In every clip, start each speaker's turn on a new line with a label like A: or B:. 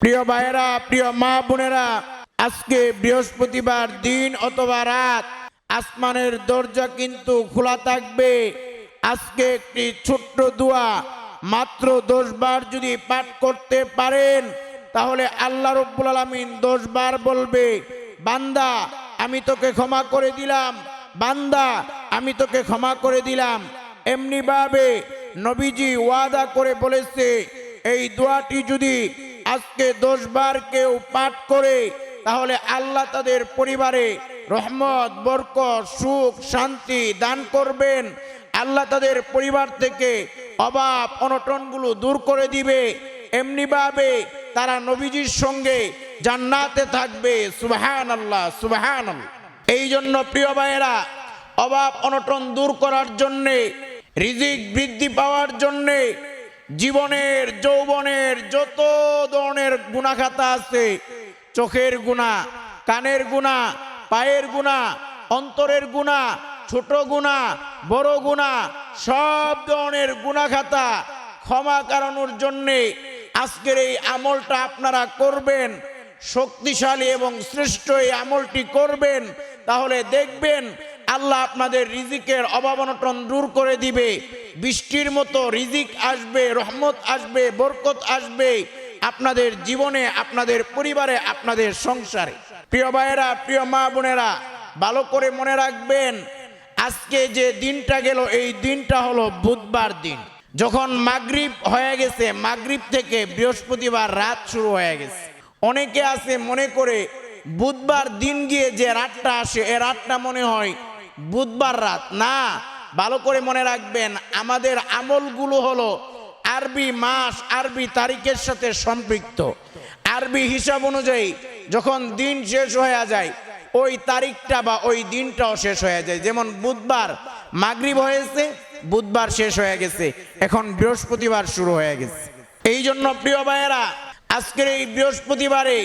A: প্রিয় ভাইয়েরা, প্রিয় মা বোনেরা, আজকে বৃহস্পতিবার দিন অথবা রাত, আসমানের দরজা কিন্তু খোলা থাকবে। আজকে একটি ছোট্ট দোয়া, মাত্র দশ বার যদি পাঠ করতে পারেন, তাহলে আল্লাহ রব্বুল আলমিন দশ বার বলবে, বান্দা, আমি তোকে ক্ষমা করে দিলাম, বান্দা, আমি তোকে ক্ষমা করে দিলাম। এমনিভাবে নবীজি ওয়াদা করে বলেছে, এই দোয়াটি যদি আজকে দশ বার কেউ পাঠ করে, তাহলে আল্লাহ তাদের পরিবারে রহমত, বরকত, সুখ, শান্তি দান করবেন। আল্লাহ তাদের পরিবার থেকে অভাব, অনটনগুলো দূর করে দিবে। এমনিভাবে তারা নবীজির সঙ্গে জান্নাতে থাকবে। সুবাহান আল্লাহ সুবাহান এই জন্য প্রিয় ভাইয়েরা, অভাব, অনটন দূর করার জন্যে, রিজিক বৃদ্ধি পাওয়ার জন্যে জীবনের, যৌবনের যত ধরনের গুণাখাতা আছে, চোখের গুণা, কানের গুণা, পায়ের গুণা, অন্তরের গুণা, ছোট গুণা, বড় গুণা, সব ধরনের গুণাখাতা ক্ষমা কারানোর জন্যে আজকের এই আমলটা আপনারা করবেন, শক্তিশালী এবং শ্রেষ্ঠ এই আমলটি করবেন, তাহলে দেখবেন আল্লাহ আপনাদের রিজিকের অভাব অনটন দূর করে দিবে। বৃষ্টির মতো রিজিক আসবে, রহমত আসবে, বরকত আসবে আপনাদের জীবনে, আপনাদের পরিবারে, আপনাদের সংসারে। প্রিয় ভাইয়েরা, প্রিয় মা বোনেরা, ভালো করে মনে রাখবেন, আজকে যে দিনটা গেল, এই দিনটা হলো বুধবার দিন। যখন মাগরিব হয়ে গেছে, মাগরিব থেকে বৃহস্পতিবার রাত শুরু হয়ে গেছে। অনেকে আছে মনে করে, বুধবার দিন গিয়ে যে রাতটা আসে, এ রাতটা মনে হয় বুধবার রাত, না, ভালো করে মনে রাখবেন, আমাদের আমলগুলো হলো আরবি মাস, আরবি তারিখের সাথে সম্পৃক্ত। আরবি হিসাব অনুযায়ী যখন দিন শেষ হয়ে যায়, ওই তারিখটা বা ওই দিনটাও শেষ হয়ে যায়। যেমন বুধবার মাগরিব হয়েছে, বুধবার শেষ হয়ে গেছে, এখন বৃহস্পতিবার শুরু হয়ে গেছে। এই জন্য প্রিয় ভাইয়েরা, আজকের এই বৃহস্পতিবারে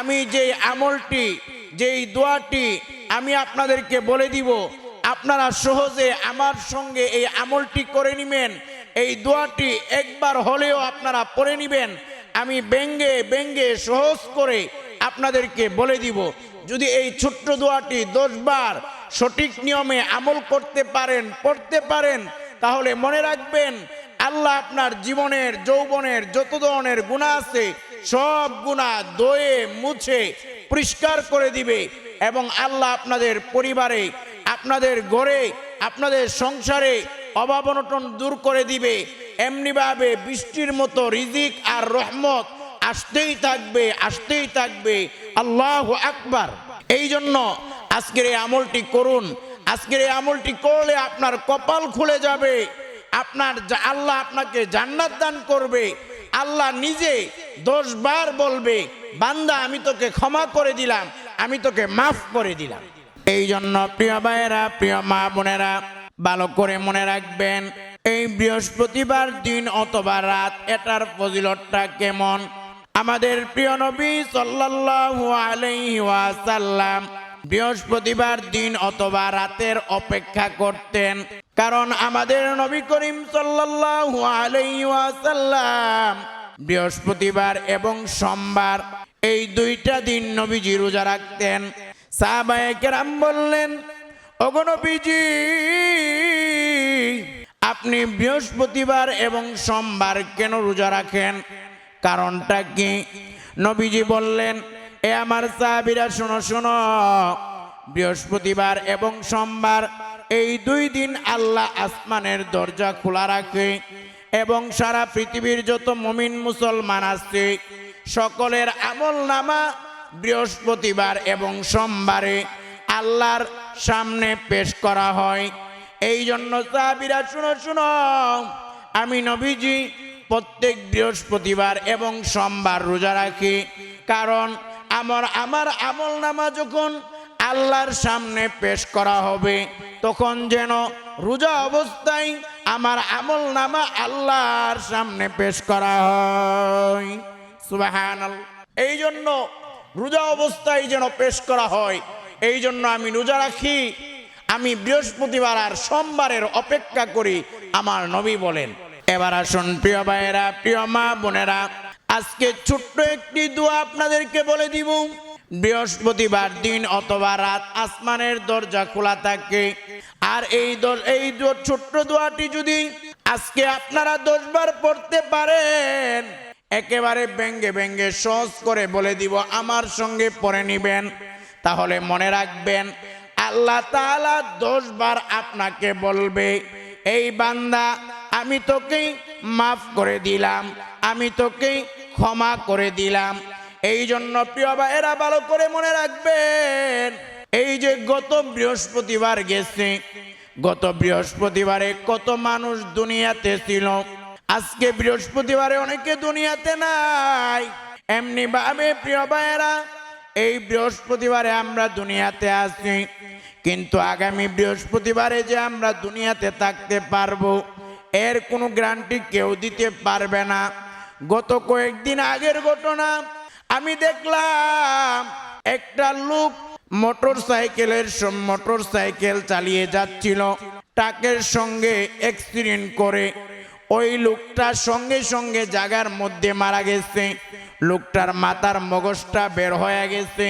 A: আমি যে আমলটি, যেই দোয়াটি আমি আপনাদেরকে বলে দিব আপনারা সহজে আমার সঙ্গে এই আমলটি করে নেবেন। এই দোয়াটি একবার হলেও আপনারা পড়ে নেবেন। আমি ব্যঙ্গে ব্যঙ্গে সহজ করে আপনাদেরকে বলে দিব, যদি এই ছোট্ট দোয়াটি দশবার সঠিক নিয়মে আমল করতে পারেন, পড়তে পারেন, তাহলে মনে রাখবেন, আল্লাহ আপনার জীবনের, যৌবনের যত ধরনের গুণা আছে, সব গুণা দয়ে মুছে, পরিষ্কার করে দিবে এবং আল্লাহ আপনাদের পরিবারে আপনাদের ঘরে আপনাদের সংসারে অভাব অনটন দূর করে দিবে। এমনিভাবে বৃষ্টির মতো রিজিক আর রহমত আসতেই থাকবে আসতেই থাকবে। আল্লাহ আকবার। এই জন্য আজকের এই আমলটি করুন। আজকের এই আমলটি করলে আপনার কপাল খুলে যাবে। আপনার আল্লাহ আপনাকে জান্নাত দান করবে। আল্লাহ নিজে দশ বার বলবে, বান্দা, আমি তোকে ক্ষমা করে দিলাম, আমি তোকে মাফ করে দিলাম। এই জন্য প্রিয় ভাইয়েরা, প্রিয় মা বোনেরা, ভালো করে মনে রাখবেন, এই বৃহস্পতিবার দিন অথবা রাত, এটার ফজিলতটা কেমন? আমাদের প্রিয় নবী সাল্লাল্লাহু আলাইহি ওয়াসাল্লাম বৃহস্পতিবার দিন অথবা রাতের অপেক্ষা করতেন। কারণ আমাদের নবী করিম সাল্লাল্লাহু আলাইহি ওয়াসাল্লাম বৃহস্পতিবার এবং সোমবার, এই দুইটা দিন নবীজি রোজা রাখতেন। সাহাবায়ে কেরাম বললেন অগণবীজি আপনি বৃহস্পতিবার এবং সোমবার কেন রোজা রাখেন? কারণটা কি? নবীজি বললেন, এ আমার সাহাবিরা, শোনো শোনো, বৃহস্পতিবার এবং সোমবার এই দুই দিন আল্লাহ আসমানের দরজা খোলা রাখে এবং সারা পৃথিবীর যত মমিন মুসলমান আছে, সকলের আমল নামা বৃহস্পতিবার এবং সোমবারে আল্লাহর সামনে পেশ করা হয়। এই জন্য সাহাবিরা, শুনো শুনো, আমি নবীজি প্রত্যেক বৃহস্পতিবার এবং সোমবার রোজা রাখি। কারণ আমার আমার আমল নামা যখন আল্লাহর সামনে পেশ করা হবে, তখন যেন রোজা অবস্থায় আমার আমল নামা আল্লাহর সামনে পেশ করা হয়। সুবাহান এই জন্য রোজা অবস্থায় যেন পেশ করা হয়, এই জন্য আমি রোজা রাখি। আমি বৃহস্পতিবার আর সোমবারের অপেক্ষা করি, আমার নবী বলেন। এবার আসুন প্রিয় ভাইয়েরা, প্রিয় মা বোনেরা, আজকে ছোট্ট একটি দোয়া আপনাদেরকে বলে দিব। বৃহস্পতিবার দিন অথবা রাত আসমানের দরজা খোলা থাকে। আর এই এই ছোট্ট দোয়াটি যদি আজকে আপনারা দশবার পড়তে পারেন একেবারে ব্যঙ্গে ব্যঙ্গে সহজ করে বলে দিব, আমার সঙ্গে পড়ে নিবেন। তাহলে মনে রাখবেন, আল্লাহ তাআলা দশ বার আপনাকে বলবে, এই বান্দা, আমি তোকে মাফ করে দিলাম, আমি তোকে ক্ষমা করে দিলাম। এই জন্য প্রিয় বা এরা ভালো করে মনে রাখবেন, এই যে গত বৃহস্পতিবার গেছে, গত বৃহস্পতিবারে কত মানুষ দুনিয়াতে ছিল আজকে বৃহস্পতিবারে অনেকে দুনিয়াতে নাই। এমনি ভাবে প্রিয় ভাইয়েরা, এই বৃহস্পতিবারে আমরা দুনিয়াতে আছি। কিন্তু আগামী বৃহস্পতিবারে যে আমরা দুনিয়াতে থাকতে পারব, এর কোনো গ্যারান্টি কেউ দিতে পারবে না। গত কয়েকদিন আগের ঘটনা, আমি দেখলাম একটা লোক মোটর সাইকেলের মোটর সাইকেল চালিয়ে যাচ্ছিল। ট্রাকের সঙ্গে অ্যাক্সিডেন্ট করে। ওই লোকটা সঙ্গে সঙ্গে জাগার মধ্যে মারা গেছে। লোকটার মাথার মগজটা বের হয়ে গেছে।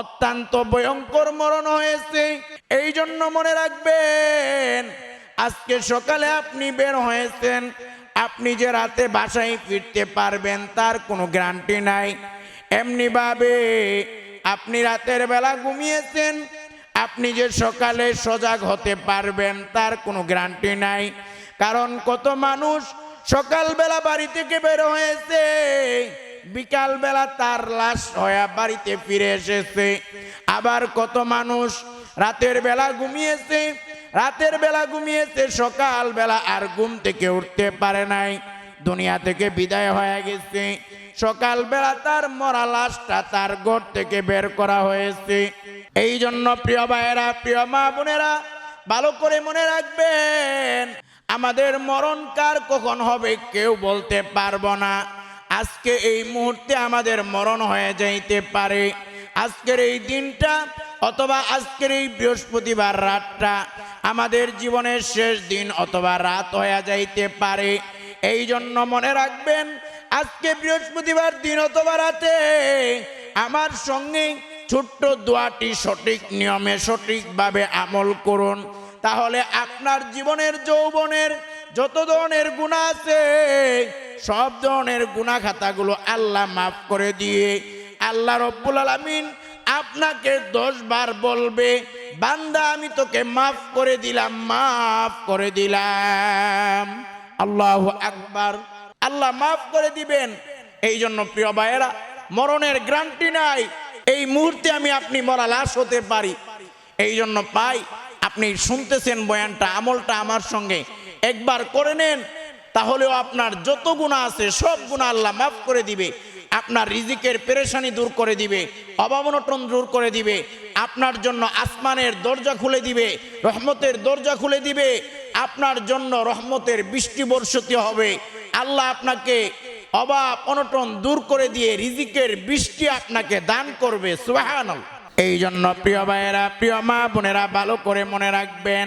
A: অত্যন্ত ভয়ঙ্কর মরণ হয়েছে। এই জন্য মনে রাখবেন, আজকে সকালে আপনি বের হয়েছেন। আপনি যে রাতে বাসায় ফিরতে পারবেন তার কোনো গ্যারান্টি নাই। এমনি ভাবে আপনি রাতের বেলা ঘুমিয়েছেন। আপনি যে সকালে সজাগ হতে পারবেন তার কোনো গ্যারান্টি নাই। কারণ কত মানুষ সকালবেলা বাড়ি থেকে বের হয়েছে, বিকালবেলা তার লাশ হয়ে বাড়িতে ফিরে এসেছে। আবার কত মানুষ রাতের বেলা ঘুমিয়েছে, রাতের বেলা ঘুমিয়েছে সকাল বেলা আর ঘুম থেকে উঠতে পারে নাই। দুনিয়া থেকে বিদায় হয়ে গেছে। সকালবেলা তার মরা লাশটা তার ঘর থেকে বের করা হয়েছে। এই জন্য প্রিয় ভাইয়েরা, প্রিয় মা বোনেরা, ভালো করে মনে রাখবেন আমাদের মরণ কার কখন হবে কেউ বলতে পারব না। আজকে এই মুহূর্তে আমাদের মরণ হয়ে যাইতে পারে। আজকের এই দিনটা অথবা আজকের এই বৃহস্পতিবার রাতটা আমাদের জীবনের শেষ দিন অথবা রাত হয়ে যাইতে পারে। এই জন্য মনে রাখবেন, আজকে বৃহস্পতিবার দিন অথবা রাতে আমার সঙ্গে ছোট্ট দোয়াটি সঠিক নিয়মে সঠিকভাবে আমল করুন। তাহলে আপনার জীবনের যৌবনের যত ধরনের গুণা আছে, সব ধরনের গুণা খাতাগুলো আল্লাহ মাফ করে দিয়ে আল্লাহ রব্বুল আলমিন আপনাকে দশ বার বলবে, বান্দা, আমি তোকে মাফ করে দিলাম, মাফ করে দিলাম। আল্লাহ আকবার। আল্লাহ মাফ করে দিবেন। এই জন্য প্রিয় ভাইয়েরা, মরণের গ্রান্টি নাই। এই মুহূর্তে আমি আপনি মরা লাশ হতে পারি। এই জন্য পাই আপনি শুনতেছেন বয়ানটা, আমলটা আমার সঙ্গে। একবার করে নেন, তাহলেও আপনার যত গুণা আছে, সব গুণা আল্লাহ মাফ করে দিবে। আপনার রিজিকের পেরেশানি দূর করে দিবে অভাবনটন দূর করে দিবে, আপনার জন্য আসমানের দরজা খুলে দিবে, রহমতের দরজা খুলে দিবে, আপনার জন্য রহমতের বৃষ্টি বর্ষিত হবে। আল্লাহ আপনাকে অভাব অনটন দূর করে দিয়ে রিজিকের বৃষ্টি আপনাকে দান করবে সুবাহান এই জন্য প্রিয় ভাইয়েরা, প্রিয় মা বোনেরা, ভালো করে মনে রাখবেন,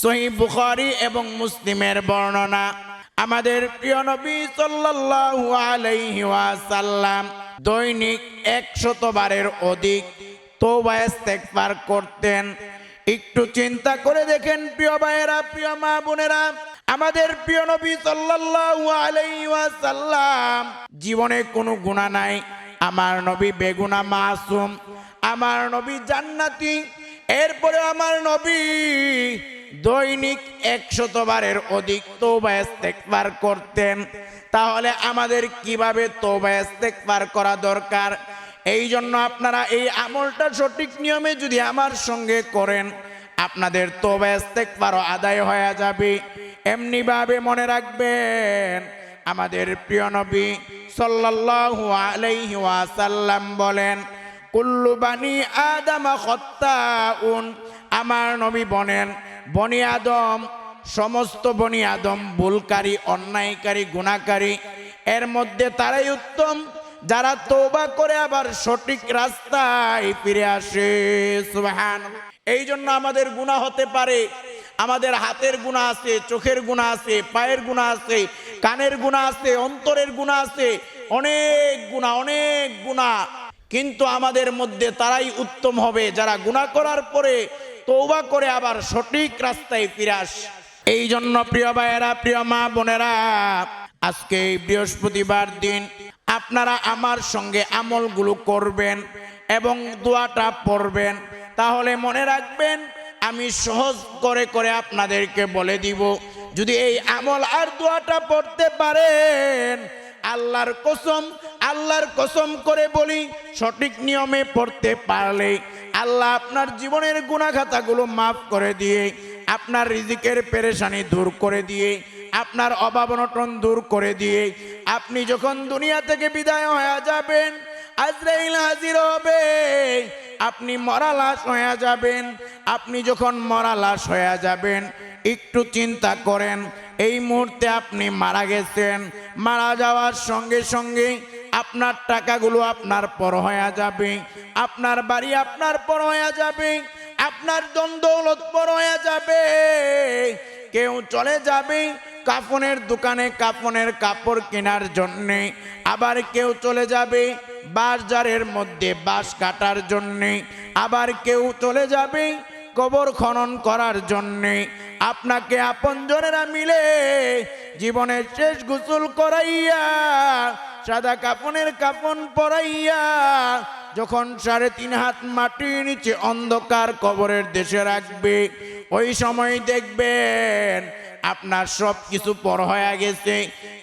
A: সহি বুখারি এবং মুসলিমের বর্ণনা। আমাদের প্রিয় নবী সাল্লাল্লাহু আলাইহি ওয়াসাল্লাম দৈনিক একশত বারের অধিক তওবা ইস্তেগফার করতেন। একটু চিন্তা করে দেখেন প্রিয় ভাইয়েরা, প্রিয় মা বোনেরা, আমাদের প্রিয় নবী সাল্লাল্লাহু আলাইহি ওয়াসাল্লাম জীবনে কোনো গুনাহ নাই। আমার নবী বেগুনা মাসুম আমার নবী জান্নাতি, এরপরে আমার নবী দৈনিক একশত বারের অধিক তৌবা ইস্তেগফার করতেন। তাহলে আমাদের কীভাবে তৌবা ইস্তেগফার করা দরকার? এই জন্য আপনারা এই আমলটা সঠিক নিয়মে যদি আমার সঙ্গে করেন, আপনাদের তৌবা ইস্তেগফারও আদায় হয়ে যাবে। এমনিভাবে মনে রাখবেন, আমাদের প্রিয় নবী সাল্লাল্লাহু আলাইহি ওয়াসাল্লাম বলেন কুল্লু বানি আদম খত্তাউন। আমার নবী বলেন বনি আদম, সমস্ত বনি আদম ভুলকারী, অন্যায়কারী, গুণাকারী। এর মধ্যে তারাই উত্তম, যারা তৌবা করে আবার সঠিক রাস্তায় ফিরে আসে। সুবহান এই জন্য আমাদের গুণা হতে পারে। আমাদের হাতের গুণা আছে, চোখের গুণা আছে, পায়ের গুণা আছে, কানের গুণা আছে, অন্তরের গুণা আছে। অনেক গুণা অনেক গুণা। কিন্তু আমাদের মধ্যে তারাই উত্তম হবে, যারা গুণা করার পরে তৌবা করে আবার সঠিক রাস্তায় ফিরে আসে। এই জন্য প্রিয় ভাইয়েরা, প্রিয় মা বোনেরা, আজকে এই বৃহস্পতিবার দিন আপনারা আমার সঙ্গে আমলগুলো করবেন এবং দোয়াটা পড়বেন। তাহলে মনে রাখবেন, আমি সহজ করে করে আপনাদেরকে বলে দিব, যদি এই আমল আর দোয়াটা পড়তে পারেন, আল্লাহর কসম আল্লাহর কসম করে বলি, সঠিক নিয়মে পড়তে পারলে আল্লাহ আপনার জীবনের গুণাখাতাগুলো মাফ করে দিয়ে, আপনার রিজিকের পেরেশানি দূর করে দিয়ে, আপনার অভাব অনটন দূর করে দিয়ে, আপনি যখন দুনিয়া থেকে বিদায় হয়ে যাবেন, আজরাইল হাজির হবে। আপনি মরা লাশ হয়ে যাবেন, আপনি যখন মরা লাশ হয়ে যাবেন, একটু চিন্তা করেন, এই মুহূর্তে আপনি মারা গেছেন, মারা যাওয়ার সঙ্গে সঙ্গে আপনার টাকাগুলো আপনার পর হয়ে যাবে। আপনার বাড়ি আপনার পর হয়ে যাবে। আপনার দ্বন্দ্বলত পর হয়ে যাবে। কেউ চলে যাবে কাফনের দোকানে কাফনের কাপড় কেনার জন্যে। আবার কেউ চলে যাবে বাজারের মধ্যে বাঁশ কাটার জন্যে। আবার কেউ চলে যাবে কবর খনন করার জন্যে। আপনাকে আপনজনেরা মিলে জীবনের শেষ গোসল করাইয়া সাদা কাপনের কাপন পরাইয়া যখন সাড়ে তিন হাত মাটির নিচে অন্ধকার কবরের দেশে রাখবে, ওই সময় দেখবেন আপনার সব কিছু পর হয়ে গেছে।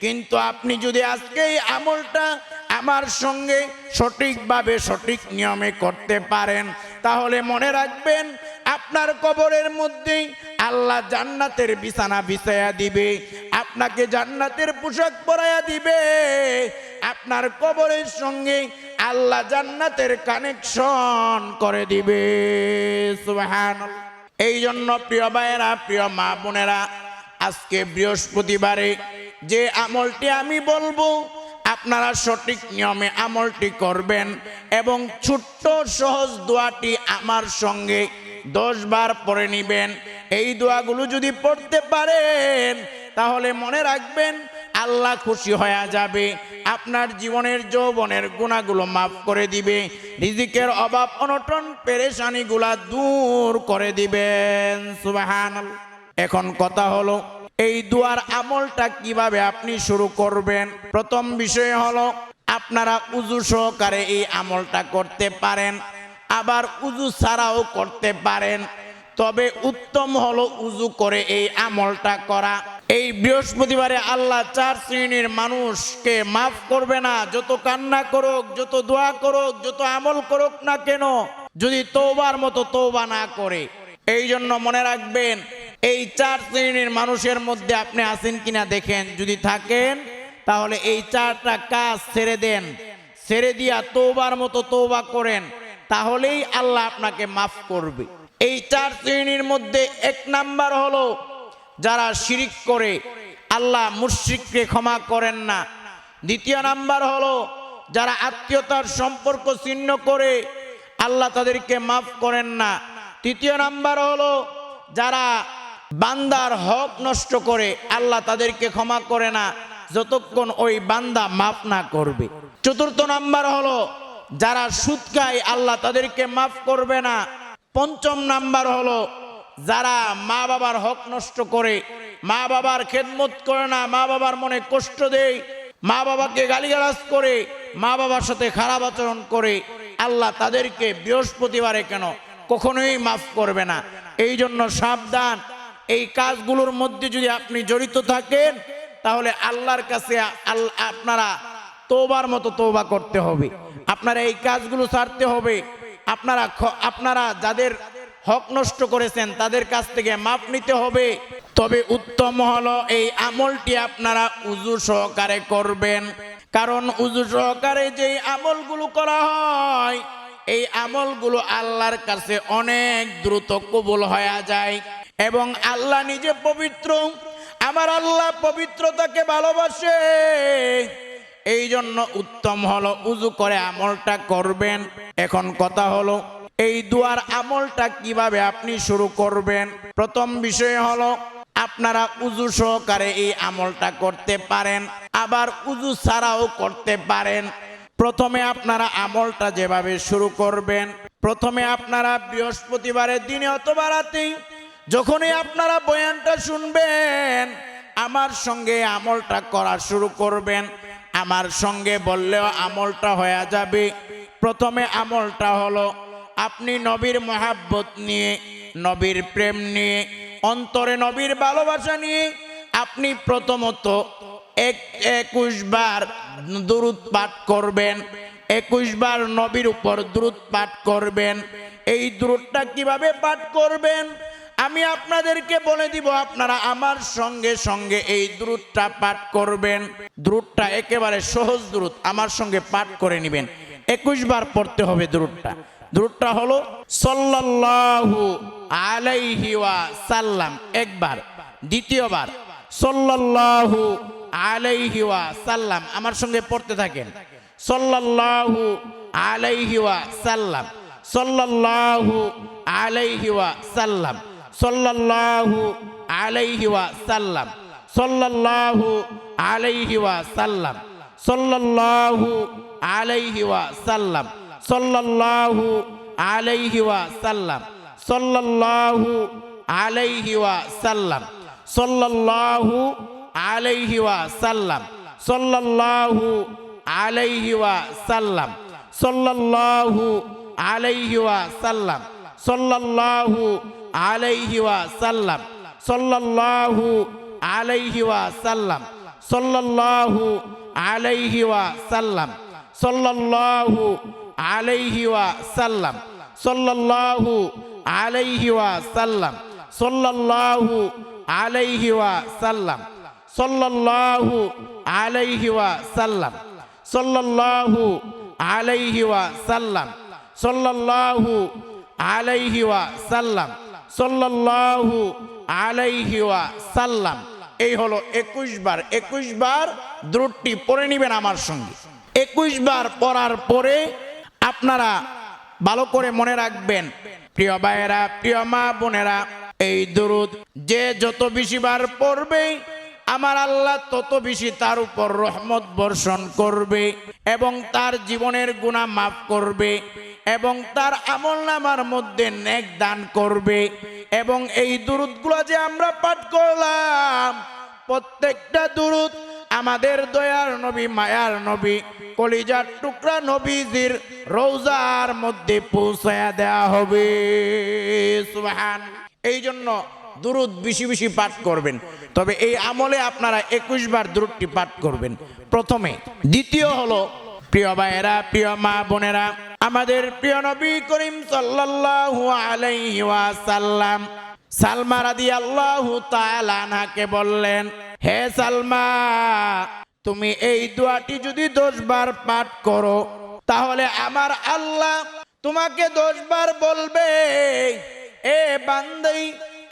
A: কিন্তু আপনি যদি আজকে আমলটা আমার সঙ্গে সঠিকভাবে সঠিক নিয়মে করতে পারেন, তাহলে মনে রাখবেন আপনার কবরের মধ্যেই আল্লাহ জান্নাতের বিছানা বিছায়া দিবে, আপনাকে জান্নাতের পোশাক পরাইয়া দিবে। আপনার কবরের সঙ্গে আল্লাহ জান্নাতের কানেকশন করে দিবে। এই জন্য প্রিয় ভাইয়েরা, প্রিয় মা বোনেরা, আজকে বৃহস্পতিবারে যে আমলটি আমি বলব, আপনারা সঠিক নিয়মে আমলটি করবেন এবং ছোট্ট সহজ দোয়াটি আমার সঙ্গে দশ বার পড়ে নিবেন এই দোয়াগুলো যদি পড়তে পারেন, তাহলে মনে রাখবেন আল্লাহ খুশি হয়ে যাবে। আপনার জীবনের যৌবনের গুণাগুলো মাফ করে দিবে। রিজিকের অভাব, অনটন, পেরেশানিগুলা দূর করে দিবেন। সুবাহান এখন কথা হলো, এই দুয়ার আমলটা কীভাবে আপনি শুরু করবেন? প্রথম বিষয় হলো, আপনারা উজু সহকারে এই আমলটা করতে পারেন। আবার উজু ছাড়াও করতে পারেন। তবে উত্তম হলো উজু করে এই আমলটা করা। এই বৃহস্পতিবারে আল্লাহ চার শ্রেণির মানুষকে মাফ করবে না। যত কান্না করুক, যত দোয়া করুক, যত আমল করুক না কেন, যদি তৌবার মতো তৌবা না করে। এই জন্য মনে রাখবেন, এই চার শ্রেণির মানুষের মধ্যে আপনি আছেন কিনা দেখেন। যদি থাকেন, তাহলে এই চারটা কাজ ছেড়ে দেন। ছেড়ে দিয়া তৌবার মতো তৌবা করেন, তাহলেই আল্লাহ আপনাকে মাফ করবে। এই চার শ্রেণির মধ্যে এক নাম্বার হলো যারা শিরিক করে, আল্লাহ মুশ্রিককে ক্ষমা করেন না। দ্বিতীয় নাম্বার হলো, যারা আত্মীয়তার সম্পর্ক ছিন্ন করে, আল্লাহ তাদেরকে মাফ করেন না। তৃতীয় নাম্বার হলো, যারা বান্দার হক নষ্ট করে, আল্লাহ তাদেরকে ক্ষমা করে না, যতক্ষণ ওই বান্দা মাফ না করবে। চতুর্থ নাম্বার হলো, যারা সুদ খায়, আল্লাহ তাদেরকে মাফ করবে না। পঞ্চম নাম্বার হলো যারা মা বাবার হক নষ্ট করে, মা বাবার খেদমত করে না, মা বাবার মনে কষ্ট দেয়, মা বাবাকে গালিগালাজ করে, মা বাবার সাথে খারাপ আচরণ করে, আল্লাহ তাদেরকে বৃহস্পতিবারে কেন কখনোই মাফ করবে না। এই জন্য সাবধান, এই কাজগুলোর মধ্যে যদি আপনি জড়িত থাকেন, তাহলে আল্লাহর কাছে আপনারা তোবার মতো তোবা করতে হবে। আপনারা এই কাজগুলো ছাড়তে হবে। আপনারা আপনারা যাদের হক নষ্ট করেছেন, তাদের কাছ থেকে মাপ নিতে হবে। তবে উত্তম হলো এই আমলটি আপনারা উজু সহকারে করবেন। কারণ উজু সহকারে যেই আমলগুলো করা হয়, এই আমলগুলো আল্লাহর কাছে অনেক দ্রুত কবুল হয়ে যায়। এবং আল্লাহ নিজে পবিত্র, আমার আল্লাহ পবিত্রতাকে ভালোবাসে। এই জন্য উত্তম হলো উজু করে আমলটা করবেন। এখন কথা হলো এই দুয়ার আমলটা কীভাবে আপনি শুরু করবেন? প্রথম বিষয় হলো, আপনারা উজু সহকারে এই আমলটা করতে পারেন, আবার উজু ছাড়াও করতে পারেন। প্রথমে আপনারা আমলটা যেভাবে শুরু করবেন, প্রথমে আপনারা বৃহস্পতিবারের দিনে অথবা রাতেই যখনই আপনারা বয়ানটা শুনবেন, আমার সঙ্গে আমলটা করা শুরু করবেন। আমার সঙ্গে বললেও আমলটা হয়ে যাবে। প্রথমে আমলটা হলো আপনি নবীর মহাব্বত নিয়ে, নবীর প্রেম নিয়ে, অন্তরে নবীর ভালোবাসা নিয়ে, আপনি প্রথমত এক, একুশ বার দুরুদ পাঠ করবেন, একুশ বার নবীর উপর দ্রুত পাঠ করবেন। এই দ্রুতটা কীভাবে পাঠ করবেন? আমি আপনাদেরকে বলে দিব, আপনারা আমার সঙ্গে সঙ্গে এই দ্রুতটা পাঠ করবেন। দ্রুতটা একেবারে সহজ দ্রুত আমার সঙ্গে পাঠ করে নেবেন। একুশ বার পড়তে হবে দ্রুতটা দ্রুতটা হলো সল্লাল্লাহু আলাইহি ওয়া সাল্লাম একবার, দ্বিতীয়বার, সল্লাল্লাহু আলাইহি ওয়া সাল্লাম আমার সঙ্গে পড়তে থাকেন। সল্লাল্লাহু আলাইহি ওয়া সাল্লাম সল্লাল্লাহু আলাইহি ওয়া সাল্লাম সল্লাল্লাহু আলাইহি ওয়া সাল্লাম সল্লাল্লাহু আলাইহি ওয়া সাল্লাম সল্লাল্লাহু আলাইহি ওয়া সাল্লাম সল্লাল্লাহু আলাইহি ওয়া সাল্লাম সল্লাল্লাহু আলাইহি ওয়া সাল্লাম সল্লাল্লাহু আলাইহি ওয়া সাল্লাম সল্লাল্লাহু আলাইহি ওয়া সাল্লাম সল্লাল্লাহু আলাইহি ওয়া সাল্লাম সল্লাল্লাহু আলাইহি ওয়া সাল্লাম সল্লাল্লাহু আলাইহি ওয়া সাল্লাম সল্লাল্লাহু আলাইহি ওয়া সাল্লাম সল্লাল্লাহু আলাইহিওয়া সাল্লাম। সল্লাহু আলাইহিওয়া সাল্লাম। সল্লাহু আলাইহিওয়া সাল্লাম। সল্লাহু আলাইহিওয়া সাল্লাম। সল্লাহু আলাইহিওয়া সাল্লাম। সল্লাহু আলাইহিওয়া সাল্লাম। সল্লাহু আলাইহিওয়া সাল্লাম। এই হলো একুশ বার। একুশ বার দ্রুটটি পড়ে নেবেন আমার সঙ্গে। একুশ বার পড়ার পরে আপনারা ভালো করে মনে রাখবেন। প্রিয় ভাইয়েরা, প্রিয় মা বোনেরা, এই দরুদ যে যত বেশি বার পড়বে, আমার আল্লাহ তত বেশি তার উপর রহমত বর্ষণ করবে এবং তার জীবনের গুণা মাফ করবে এবং তার আমল নামার মধ্যে নেক দান করবে এবং এই দুরুদগুলো যে আমরা পাঠ করলাম, প্রত্যেকটা দুরুদ আমাদের দয়ার নবী, মায়ার নবী, কলিজার টুকরা নবীজির রৌজার মধ্যে পৌঁছায়া দেয়া হবে। এই জন্য দুরুদ বেশি বেশি পাঠ করবেন। তবে এই আমলে আপনারা একুশ বার দুরুদটি পাঠ করবেন। প্রথমে, দ্বিতীয় হলো, প্রিয় ভাইয়েরা, প্রিয় মা বোনেরা, আমাদের প্রিয় নবী করিম সাল্লাল্লাহু আলাইহি ওয়াসাল্লাম সালমা রাদি আল্লাহ আনহাকে বললেন, হে সালমা, তুমি এই দোয়াটি যদি দশ বার পাঠ করো, তাহলে আমার আল্লাহ তোমাকে দশ বার বলবে, এ বান্দাই,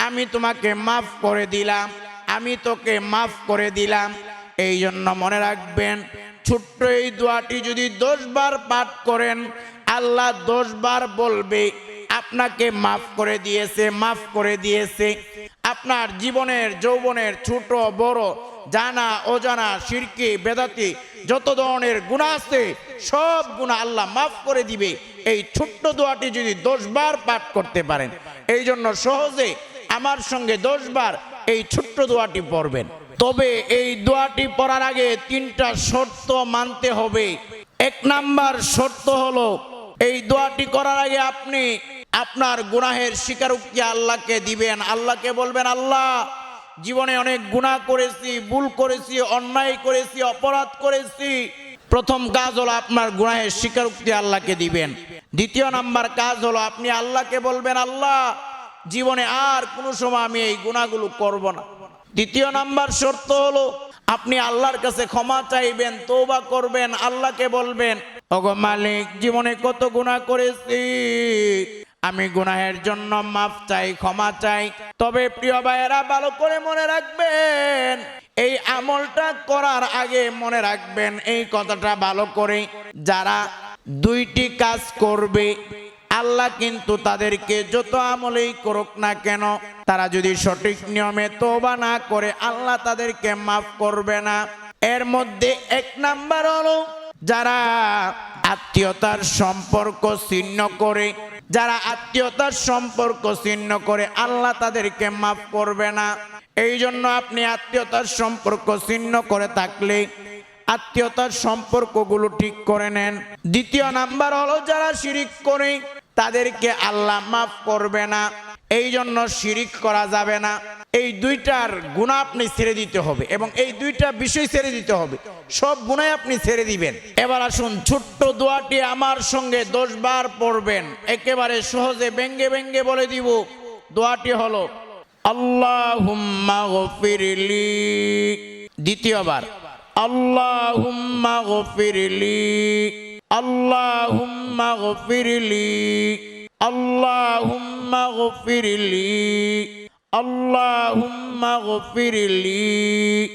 A: আমি তোমাকে মাফ করে দিলাম, আমি তোকে মাফ করে দিলাম। এই জন্য মনে রাখবেন, ছোট্ট এই দোয়াটি যদি দশ বার পাঠ করেন, আল্লাহ দশ বার বলবে আপনাকে মাফ করে দিয়েছে, মাফ করে দিয়েছে। আপনার জীবনের, যৌবনের ছোট, বড়, জানা, অজানা শিরকি বেদাতি, যত ধরনের গুণা আছে, সব গুণা আল্লাহ মাফ করে দিবে। এই ছোট্ট দোয়াটি যদি দশ বার পাঠ করতে পারেন, এই জন্য সহজে আমার সঙ্গে দশ বার এই ছোট্ট দোয়াটি পড়বেন। তবে এই দোয়াটি পড়ার আগে তিনটা শর্ত মানতে হবে। এক নাম্বার শর্ত হলো, এই দোয়াটি করার আগে আপনি আপনার গুনাহের স্বীকারোক্তি আল্লাহকে দিবেন। আল্লাহকে বলবেন, আল্লাহ, জীবনে অনেক গুনাহ করেছি, ভুল করেছি, অন্যায় করেছি, অপরাধ করেছি। প্রথম কাজ হলো আপনার গুনাহের স্বীকারোক্তি আল্লাহকে দিবেন। দ্বিতীয় নাম্বার কাজ হলো আপনি আল্লাহকে বলবেন, আল্লাহ, জীবনে আর কোনো সময় আমি এই গুণাগুলো করব না। দ্বিতীয় নাম্বার শর্ত হলো আপনি আল্লাহর কাছে ক্ষমা চাইবেন তৌবা করবেন, আল্লাহকে বলবেন, ওগো মালিক, জীবনে কত গুণা করেছি আমি গুনাহের জন্য মাফ চাই, ক্ষমা চাই। তবে প্রিয় ভাইয়েরা, ভালো করে মনে রাখবেন, এই আমলটা করার আগে মনে রাখবেন, এই কথাটা ভালো করে। যারা দুইটি কাজ করবে, আল্লাহ কিন্তু তাদেরকে যত আমলেই করুক না কেন, তারা যদি সঠিক নিয়মে তোবা না করে, আল্লাহ তাদেরকে মাফ করবে না। এর মধ্যে এক নাম্বার হলো, যারা আত্মীয়তার সম্পর্ক ছিন্ন করে যারা আত্মীয়তার সম্পর্ক ছিন্ন করে, আল্লাহ তাদেরকে মাফ করবে না। এই জন্য আপনি আত্মীয়তার সম্পর্ক ছিন্ন করে থাকলে আত্মীয়তার সম্পর্কগুলো ঠিক করে নেন। দ্বিতীয় নাম্বার হলো, যারা শিরিক করে, তাদেরকে আল্লাহ মাফ করবে না। এই জন্য শিরিক করা যাবে না। এই দুইটার গুণা আপনি ছেড়ে দিতে হবে এবং এই দুইটা বিষয় ছেড়ে দিতে হবে। সব গুণাই আপনি ছেড়ে দিবেন। এবার আসুন, ছোট্ট দোয়াটি আমার সঙ্গে দশ বার পড়বেন। একেবারে সহজে ব্যঙ্গে ব্যঙ্গে বলে দিব। দোয়াটি হলো গফিরলি। দ্বিতীয়বার, আল্লাহুম্মা গফিরলি। আল্লাহুম্মা اللهم اغفر لي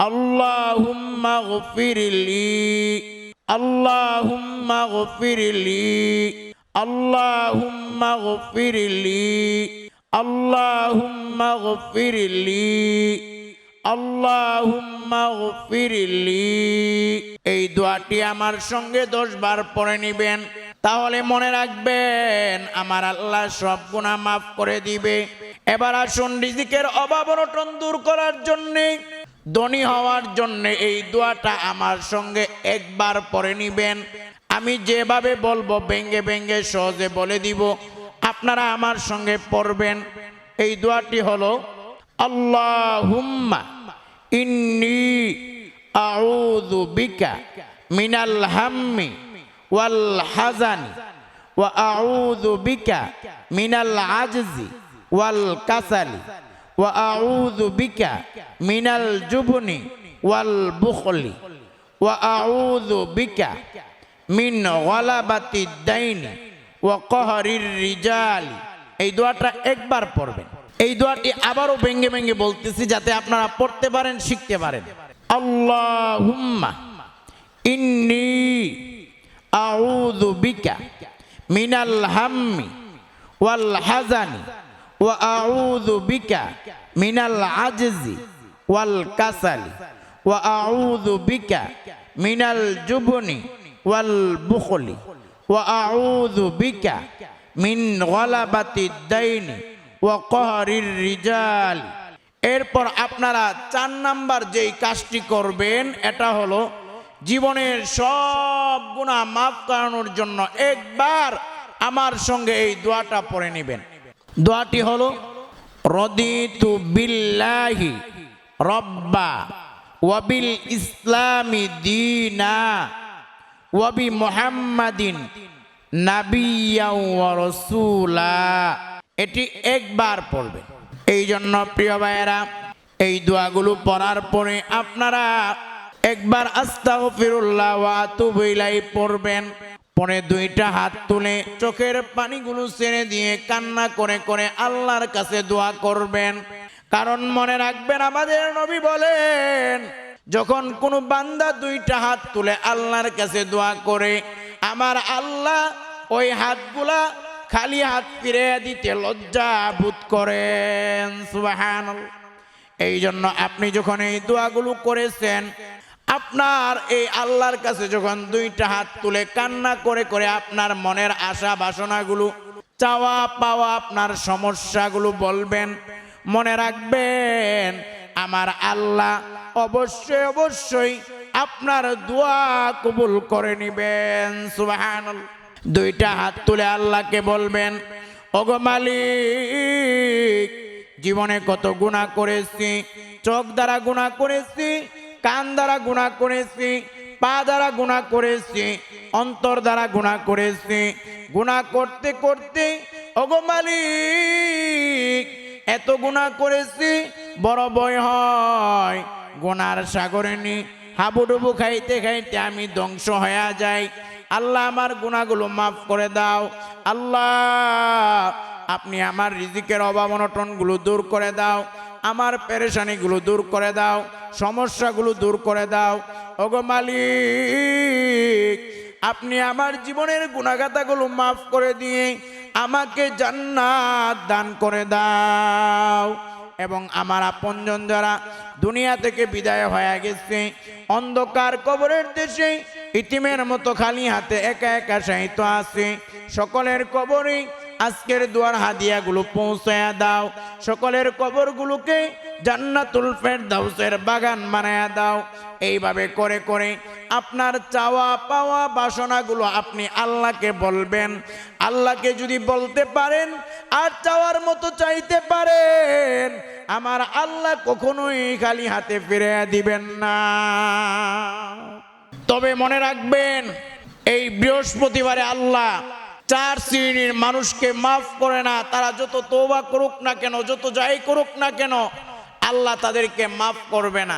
A: اللهم اغفر لي اللهم اغفر لي اللهم اغفر لي اللهم اغفر لي এই দোয়াটি আমার সঙ্গে দশ বার পরে নিবেন তাহলে মনে রাখবেন আমার আল্লাহ সব গুণা মাফ করে দিবে এবার আসুন রিজিকের অভাব অনটন দূর করার জন্যে, ধনী হওয়ার জন্য এই দোয়াটা আমার সঙ্গে একবার পরে নিবেন। আমি যেভাবে বলব ব্যঙ্গে ব্যঙ্গে সহজে বলে দিব, আপনারা আমার সঙ্গে পড়বেন। এই দোয়াটি হলো, আল্লাহুম্মা ইন্নি আউযু বিকা মিনাল হাম্মি ওয়াল হাজানি ওয়া আউযু বিকা মিনাল আজজি ওয়াল কাসালি, ওয়া আউযু বিকা মিনাল জুবনি ওয়াল বুখলি, ওয়া আউযু বিকা মিন গলাবাতি দাইনি ওয়া কহরির রিজালি। এই দোয়াটা একবার পড়বেন। এই দোয়াটি আবারও ভেঙ্গে ভেঙ্গে বলতেছি যাতে আপনারা পড়তে পারেন, শিখতে পারেন। আল্লাহুম্মা ইন্নি আউযু বিকা মিনাল হাম্মি ওয়াল হাজানি ওয়া আউযু বিকা মিনাল ওয়াল কাসালি ওয়া আউযু বিকা মিনাল ওয়াল বুখলি ওয়া আউযু মিন রিজাল। এরপর আপনারা চার নাম্বার যেই কাজটি করবেন, এটা হলো জীবনের সব গুণা মাফ করানোর জন্য একবার আমার সঙ্গে এই দোয়াটা পড়ে নেবেন। দোয়াটি হলো, রদিতু বিল্লাহি রব্বা ওয়াবিল ইসলামি দিনা ওয়াবি মুহাম্মাদিন রাসূলা। এটি একবার পড়বেন। এই জন্য প্রিয় ভাইয়েরা, এই দোয়াগুলো পড়ার পরে আপনারা একবার আস্তাগফিরুল্লাহ ওয়া আতুবু পড়বেন। পরে দুইটা হাত তুলে চোখের পানিগুলো ছেড়ে দিয়ে কান্না করে করে আল্লাহর কাছে দোয়া করবেন। কারণ মনে রাখবেন আমাদের নবী বলেন, যখন কোনো বান্দা দুইটা হাত তুলে আল্লাহর কাছে দোয়া করে, আমার আল্লাহ ওই হাতগুলা খালি হাত ফিরে দিতে লজ্জা বোধ করেন। সুবাহান এই জন্য আপনি যখন এই দোয়াগুলো করেছেন আপনার এই আল্লাহর কাছে যখন দুইটা হাত তুলে কান্না করে করে আপনার মনের আশা বাসনাগুলো, চাওয়া পাওয়া আপনার সমস্যাগুলো বলবেন, মনে রাখবেন, আমার আল্লাহ অবশ্যই অবশ্যই আপনার দোয়া কবুল করে নিবেন সুবাহান দুইটা হাত তুলে আল্লাহকে বলবেন, ওগো মালিক, জীবনে কত গুণা করেছি, চোখ দ্বারা গুণা করেছি কান দ্বারা গুণা করেছি, পা দ্বারা গুণা করেছি, অন্তর দ্বারা গুণা করেছি। গুণা করতে করতে, ওগো মালিক, এত গুণা করেছি, বড় বই হয়। গুনার সাগরে নি, হাবুডুবু খাইতে খাইতে আমি ধ্বংস হয়ে যাই। আল্লাহ আমার গুণাগুলো মাফ করে দাও। আল্লাহ, আপনি আমার রিজিকের অভাব অনটনগুলো দূর করে দাও। আমার পেরেশানিগুলো দূর করে দাও, সমস্যাগুলো দূর করে দাও। ওগো মালিক, আপনি আমার জীবনের গুণাগাতাগুলো মাফ করে দিয়ে আমাকে জান্নাত দান করে দাও। এবং আমার আপনজন যারা দুনিয়া থেকে বিদায় হয়ে গেছে, অন্ধকার কবরের দেশে, ইতিমের মতো খালি হাতে একা একা সাহিত্য আছে। সকলের কবরে আজকের দুয়ার হাদিয়াগুলো পৌঁছায়া দাও। সকলের কবরগুলোকে জান্নাতুল ফেরদাউসের বাগান বানায়া দাও। এইভাবে করে করে আপনার চাওয়া পাওয়া বাসনাগুলো আপনি আল্লাহকে বলবেন। আল্লাহকে যদি বলতে পারেন, আর চাওয়ার মতো চাইতে পারেন, আমার আল্লাহ কখনোই খালি হাতে ফিরে দিবেন না। তবে মনে রাখবেন, এই বৃহস্পতিবারে আল্লাহ চার শ্রেণির মানুষকে মাফ করে না, তারা যত তৌবা করুক না কেন, যত যাই করুক না কেন, আল্লাহ তাদেরকে মাফ করবে না।